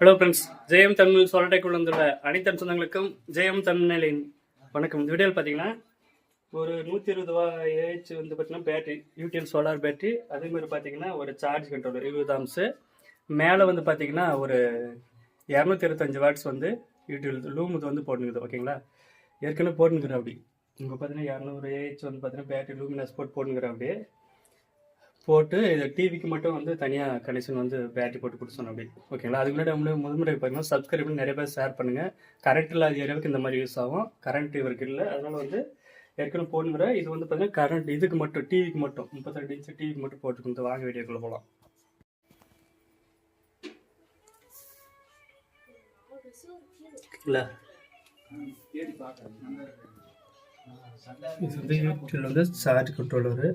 Hello friends Jayam Tamil சொலட்டைக்குள் வந்துள்ள அனைத்து சொந்தங்களுக்கும் ஜெயம் தமிழின் வணக்கம். இந்த வீடியோவில் பார்த்தீங்கன்னா ஒரு நூற்றி இருபது ரூபா ஏஹெச் வந்து பார்த்தீங்கன்னா பேட்டரி யூடிஎல் சோலார் பேட்டரி அதே மாதிரி பார்த்தீங்கன்னா ஒரு சார்ஜ் கண்ட்ரோலர் இருபது ஆம்ஸு மேலே வந்து பார்த்தீங்கன்னா ஒரு இரநூத்தி இருபத்தஞ்சு வாட்ஸ் வந்து யூடிஎல் லூமுது வந்து போட்டுக்குது ஓகேங்களா ஏற்கனவே போட்டுக்கிறேன் அப்படி. இங்கே பார்த்தீங்கன்னா இரநூறு ஏஹெச் வந்து பார்த்தீங்கன்னா பேட்டரி லூமினஸ் போட்டு போட்டுக்கிறேன் அப்படியே. போட்டு இது டிவிக்கு மட்டும் வந்து தனியாக கனெக்ஷன் வந்து பேட்டரி போட்டு கொடுத்தோம் அப்படி. ஓகேங்களா அதுக்கு முன்னாடி முதல் முதன்முறை பார்த்தீங்கன்னா சப்ஸ்கிரைப் நிறைய பேர் ஷேர் பண்ணுங்கள் கரண்ட் இல்லாத ஏரியாவுக்கு இந்த மாதிரி யூஸ் ஆகும். கரண்ட் இவருக்கு இல்லை. அதனால் வந்து ஏற்கனவே போடுங்கிற இது வந்து பார்த்தீங்கன்னா கரண்ட் இதுக்கு மட்டும் டிவிக்கு மட்டும் முப்பத்தெட்டு இன்ச்சு டிவிக்கு மட்டும் போட்டுருக்கு வாங்க வீடியோக்குள்ளே போகலாம் இல்லை. இது வந்து யூடியூப்ல வந்து சார்ஜ் கண்ட்ரோலரு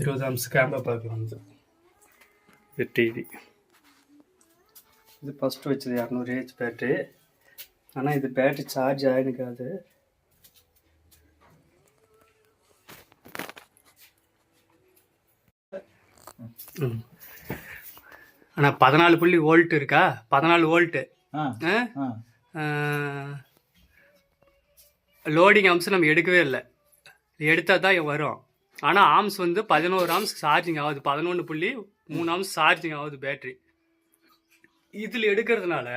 இருபது ஆம்ஸ் கேமரா பார்க்க வந்து இது டிவி இது ஃபஸ்ட்டு வச்சது இரநூறு ஏஹெச் பேட்ரி ஆனால் இது பேட்டரி சார்ஜ் ஆகிருக்காது ஆனால் பதினாலு புள்ளி வோல்ட் இருக்கா? பதினாலு வோல்ட்டு லோடிங் ஆம்ஸ் நம்ம எடுக்கவே இல்லை. எடுத்தால் தான் வரும். ஆனால் ஆம்ஸ் வந்து பதினோரு ஆம்ஸ் சார்ஜிங் ஆகுது. பதினொன்று புள்ளி மூணு ஆம்ஸ் சார்ஜிங் ஆகுது பேட்டரி இதில் எடுக்கிறதுனால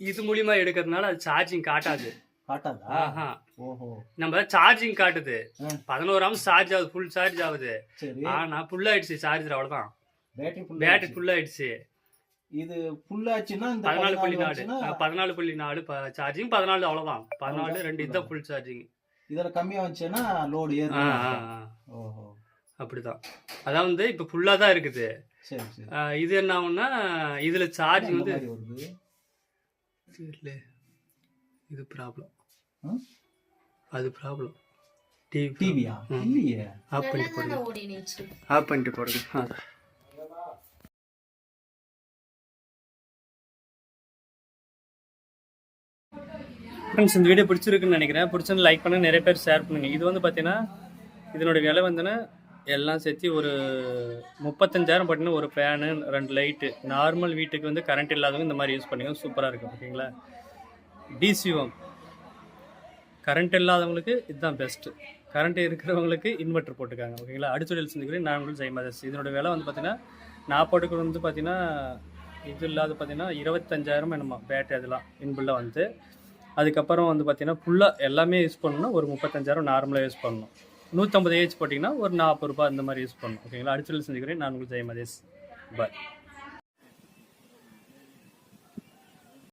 இது மூலியமா எடுக்கிறதுனால அது சார்ஜிங் காட்டாது. நம்ம சார்ஜிங் காட்டுது. பதினோரு ஆம்ஸ் சார்ஜ் ஆகுது ஃபுல் சார்ஜ் ஆகுது. ஆனா ஃபுல் ஆயிடுச்சு சார்ஜர் அவ்வளவுதான். பேட்டரி ஃபுல் ஆயிடுச்சு. இது ஃபுல் ஆச்சுன்னா பதினாலு புள்ளி நாலு. பதினாலு புள்ளி நாலு சார்ஜிங் பதினாலு அவ்வளவுதான். பதினாலு ரெண்டு இதுதான் ஃபுல் சார்ஜிங் இதுல கம்மியா வந்துச்சுன்னா லோடு ஏறும் ஆ ஆ ஆ. ஓஹோ. அப்படிதான். அதான் வந்து இப்போ ஃபுல்லாக தான் இருக்குது. சரி சரி. ஆ, இது என்ன ஆகும்னா இதுல இந்த வந்து வருது. இது ப்ராப்ளம்? அது ப்ராப்ளம் டிவி டிவியா இல்லையே. ஆஃப் பண்ணிட்டு போடுங்க. ஆஃப் பண்ணிட்டு போடுங்க. ஆ. ஃப்ரெண்ட்ஸ் இந்த வீடியோ பிடிச்சிருக்குன்னு நினைக்கிறேன். பிடிச்சிருந்து லைக் பண்ணுங்கள் நிறைய பேர் ஷேர் பண்ணுங்கள் இது வந்து பார்த்தீங்கன்னா இதனுடைய விலை வந்துன்னா எல்லாம் சேர்த்து ஒரு முப்பத்தஞ்சாயிரம் பார்த்தீங்கன்னா ஒரு ஃபேனு ரெண்டு லைட்டு நார்மல் வீட்டுக்கு வந்து கரண்ட் இல்லாதவங்க இந்த மாதிரி யூஸ் பண்ணுங்க. சூப்பராக இருக்கும் ஓகேங்களா? டிசிஓம் கரண்ட் இல்லாதவங்களுக்கு இதுதான் பெஸ்ட்டு கரண்ட் இருக்கிறவங்களுக்கு இன்வெர்ட்டர் போட்டுக்காங்க ஓகேங்களா? அடிச்சுடல் செஞ்சுக்கிறேன் நான் உங்களுக்கு ஜெயமாதஸ் இதனோட விலை வந்து பார்த்தீங்கன்னா நான் போட்டுக்கிறது வந்து பார்த்தீங்கன்னா இது இல்லாத பார்த்தீங்கன்னா இருபத்தஞ்சாயிரம் என்னமா பேட்டரி அதெல்லாம் இன்பில்லாக வந்து. அதுக்கப்புறம் வந்து பார்த்தீங்கன்னா ஃபுல்லாக எல்லாமே யூஸ் பண்ணணும்னா ஒரு முப்பத்தஞ்சாயிரம் நார்மலாக யூஸ் பண்ணணும். நூற்றம்பது ஏஜ் போட்டிங்கன்னா ஒரு நாற்பது ரூபாய் இந்த மாதிரி யூஸ் பண்ணணும். ஓகேங்களா அடிச்சல் செஞ்சுக்கிறேன். நான் உங்களுக்கு ஜெயமதேஷ் பாய்